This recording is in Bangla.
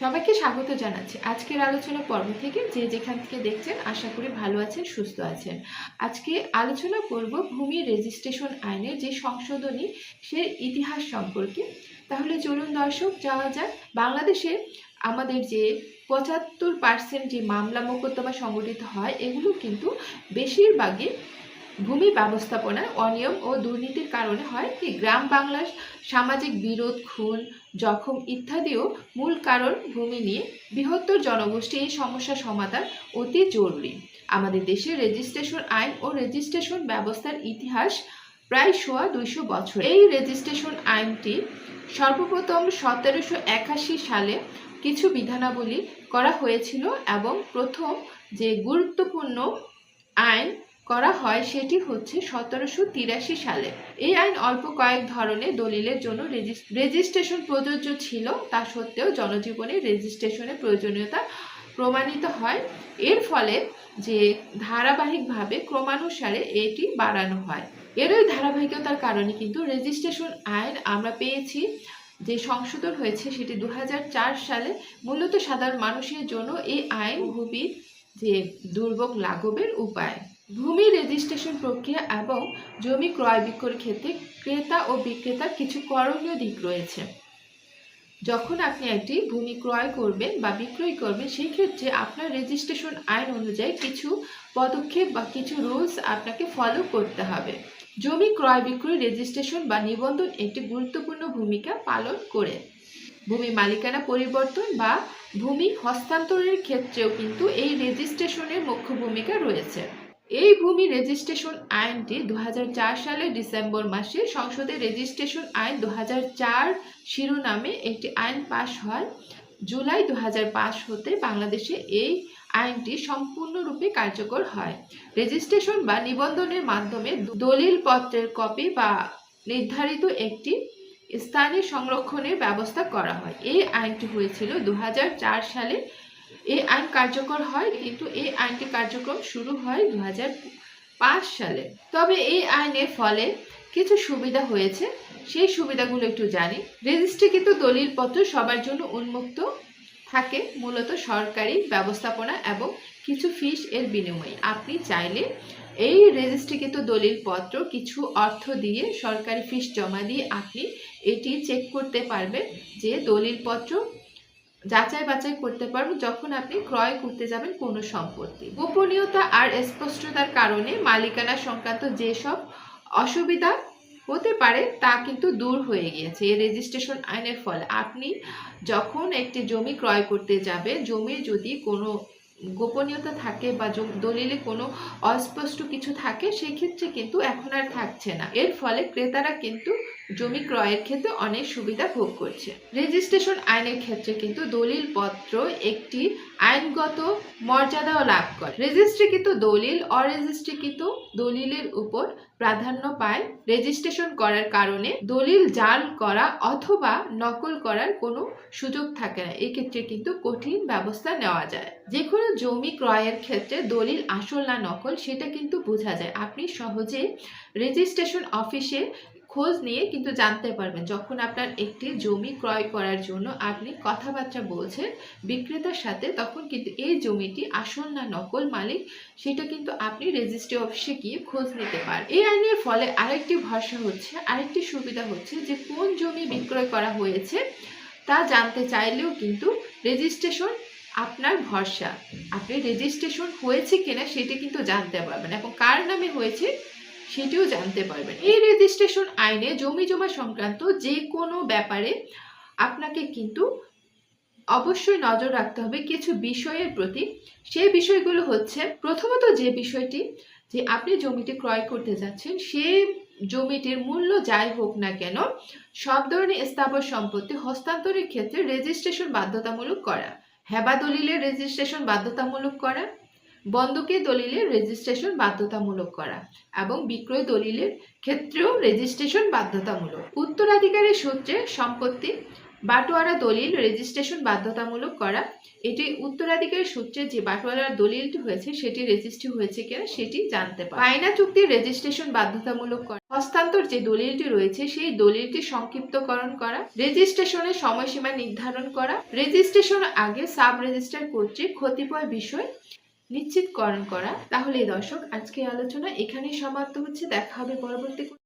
সবাইকে স্বাগত জানাচ্ছি। আজকের আলোচনা পর্ব থেকে যে যেখান থেকে দেখছেন, আশা করি ভালো আছেন, সুস্থ আছেন। আজকে আলোচনা করব ভূমি রেজিস্ট্রেশন আইনের যে সংশোধনী, সে ইতিহাস সম্পর্কে। তাহলে চলুন দর্শক, যাওয়া যাক। বাংলাদেশে আমাদের যে পঁচাত্তর পার্সেন্ট যে মামলা মোকদ্দমা সংগঠিত হয়, এগুলো কিন্তু বেশিরভাগই ভূমি ব্যবস্থাপনায় অনিয়ম ও দুর্নীতির কারণে হয় কি? গ্রাম বাংলার সামাজিক বিরোধ, খুন, জখম ইত্যাদিও মূল কারণ ভূমি নিয়ে। বৃহত্তর জনগোষ্ঠী এই সমস্যা সমাধান অতি জরুরি। আমাদের দেশে রেজিস্ট্রেশন আইন ও রেজিস্ট্রেশন ব্যবস্থার ইতিহাস প্রায় সোয়া দুইশো বছর এই রেজিস্ট্রেশন আইনটি সর্বপ্রথম সতেরোশো একাশি সালে কিছু বিধানাবলী করা হয়েছিল এবং প্রথম যে গুরুত্বপূর্ণ আইন করা হয় সেটি হচ্ছে সতেরোশো তিরাশি সালে। এই আইন অল্প কয়েক ধরনের দলিলের জন্য রেজিস- রেজিস্ট্রেশন প্রযোজ্য ছিল, তা সত্ত্বেও জনজীবনে রেজিস্ট্রেশনের প্রয়োজনীয়তা প্রমাণিত হয়। এর ফলে যে ধারাবাহিকভাবে ক্রমানুসারে এটি বাড়ানো হয়। এরই ধারাবাহিকতার কারণে কিন্তু রেজিস্ট্রেশন আইন আমরা পেয়েছি। যে সংশোধন হয়েছে সেটি দু হাজার চার সালে। মূলত সাধারণ মানুষের জন্য এই আইন ভূমির যে দুর্ভোগ লাঘবের উপায়। ভূমি রেজিস্ট্রেশন প্রক্রিয়া এবং জমি ক্রয় বিক্রয়ের ক্ষেত্রে ক্রেতা ও বিক্রেতার কিছু করণীয় দিক রয়েছে। যখন আপনি একটি ভূমি ক্রয় করবেন বা বিক্রয় করবেন সেই ক্ষেত্রে আপনার রেজিস্ট্রেশন আইন অনুযায়ী কিছু পদক্ষেপ বা কিছু রুলস আপনাকে ফলো করতে হবে। জমি ক্রয় বিক্রয় রেজিস্ট্রেশন বা নিবন্ধন একটি গুরুত্বপূর্ণ ভূমিকা পালন করে। ভূমি মালিকানা পরিবর্তন বা ভূমি হস্তান্তরের ক্ষেত্রেও কিন্তু এই রেজিস্ট্রেশনের মুখ্য ভূমিকা রয়েছে। এই ভূমি রেজিস্ট্রেশন আইনটি দু সালের ডিসেম্বর মাসে সংসদে রেজিস্ট্রেশন আইন দু হাজার চার শিরোনামে একটি আইন পাশ হয়। জুলাই দু হাজার পাঁচ হতে বাংলাদেশে এই আইনটি সম্পূর্ণরূপে কার্যকর হয়। রেজিস্ট্রেশন বা নিবন্ধনের মাধ্যমে দলিল পত্রের কপি বা নির্ধারিত একটি স্থানে সংরক্ষণের ব্যবস্থা করা হয়। এই আইনটি হয়েছিল দু হাজার চার সালে এই আইন কার্যকর হয়, কিন্তু এই আইনটি কার্যক্রম শুরু হয় দু সালে। তবে এই আইনের ফলে কিছু সুবিধা হয়েছে। সেই সুবিধাগুলো একটু জানি। রেজিস্ট্রিকৃত দলিলপত্র সবার জন্য উন্মুক্ত থাকে, মূলত সরকারি ব্যবস্থাপনা এবং কিছু ফিস এর বিনিময়ে। আপনি চাইলে এই রেজিস্ট্রিকৃত দলিলপত্র, কিছু অর্থ দিয়ে সরকারি ফিস জমা দিয়ে আপনি এটি চেক করতে পারবেন যে দলিলপত্র যাচাই বাছাই করতে পারবেন যখন আপনি ক্রয় করতে যাবেন কোনো সম্পত্তি। গোপনীয়তা আর স্পষ্টতার কারণে মালিকানা সংক্রান্ত যেসব অসুবিধা হতে পারে তা কিন্তু দূর হয়ে গিয়েছে। এই রেজিস্ট্রেশন আইনের ফলে আপনি যখন একটি জমি ক্রয় করতে যাবে জমি যদি কোনো গোপনীয়তা থাকে বা দলিলে কোনো অস্পষ্ট কিছু থাকে, সেক্ষেত্রে কিন্তু এখন আর থাকছে না। এর ফলে ক্রেতারা কিন্তু জমি ক্রয়ের ক্ষেত্রে অনেক সুবিধা ভোগ করছে। রেজিস্ট্রেশন আইনের ক্ষেত্রে কিন্তু দলিল পত্র একটি আইনগত মর্যাদাও লাভ করে। রেজিস্ট্রিকৃত দলিল অরেজিস্ট্রিকৃত দলিলের উপর প্রাধান্য পায়। রেজিস্ট্রেশন করার কারণে দলিল জাল করা অথবা নকল করার কোনো সুযোগ থাকে না। এক্ষেত্রে কিন্তু কঠিন ব্যবস্থা নেওয়া যায়। যে কোনো জমি ক্রয়ের ক্ষেত্রে দলিল আসল না নকল, সেটা কিন্তু বোঝা যায়। আপনি সহজে রেজিস্ট্রেশন অফিসে খোঁজ নিয়ে কিন্তু জানতে পারবেন যখন আপনার একটি জমি ক্রয় করার জন্য আপনি কথাবার্তা বলছেন বিক্রেতার সাথে, তখন কিন্তু এই জমিটি আসল না নকল মালিক, সেটা কিন্তু আপনি রেজিস্ট্রি অফিসে গিয়ে খোঁজ নিতে পারেন এই আইনের ফলে আরেকটি ভরসা হচ্ছে, আরেকটি সুবিধা হচ্ছে যে কোন জমি বিক্রয় করা হয়েছে তা জানতে চাইলেও কিন্তু রেজিস্ট্রেশন আপনার ভরসা। আপনি রেজিস্ট্রেশন হয়েছে কিনা সেটি কিন্তু জানতে পারবেন এবং কার নামে হয়েছে সেটিও জানতে পারবেন। এই রেজিস্ট্রেশন আইনে জমি জমা সংক্রান্ত যে কোনো ব্যাপারে আপনাকে কিন্তু অবশ্যই নজর রাখতে হবে কিছু বিষয়ের প্রতি। সেই বিষয়গুলো হচ্ছে, প্রথমত যে বিষয়টি যে আপনি জমিটি ক্রয় করতে যাচ্ছেন সেই জমিটির মূল্য যাই হোক না কেন, সব ধরনের স্থাবর সম্পত্তি হস্তান্তরের ক্ষেত্রে রেজিস্ট্রেশন বাধ্যতামূলক করা। হেবা দলিলের রেজিস্ট্রেশন বাধ্যতামূলক করা। বন্ধকি দলিলের রেজিস্ট্রেশন বাধ্যতামূলক করা এবং বিক্রয় দলিলের ক্ষেত্রেও রেজিস্ট্রেশন বাধ্যতামূলক। উত্তরাধিকারের সূত্রে সম্পত্তি বাটোয়ারা দলিল রেজিস্ট্রেশন বাধ্যতামূলক করা। এটি উত্তরাধিকার সূত্রে যে বাটোয়ারার দলিলটি হয়েছে, সেটি রেজিস্ট্রি হয়েছে কিনা সেটি জানতে পারে। বায়না চুক্তির রেজিস্ট্রেশন বাধ্যতামূলক করা। হস্তান্তর যে দলিলটি রয়েছে, সেই দলিলটি সংক্ষিপ্তকরণ করা। রেজিস্ট্রেশনের সময়সীমা নির্ধারণ করা। রেজিস্ট্রেশন আগে সাব রেজিস্ট্রার কর্তৃক ক্ষতিপয় বিষয় নিশ্চিতকরণ করা। তাহলে দর্শক আজকে আলোচনা এখানেই সমাপ্ত হচ্ছে। দেখা হবে পরবর্তী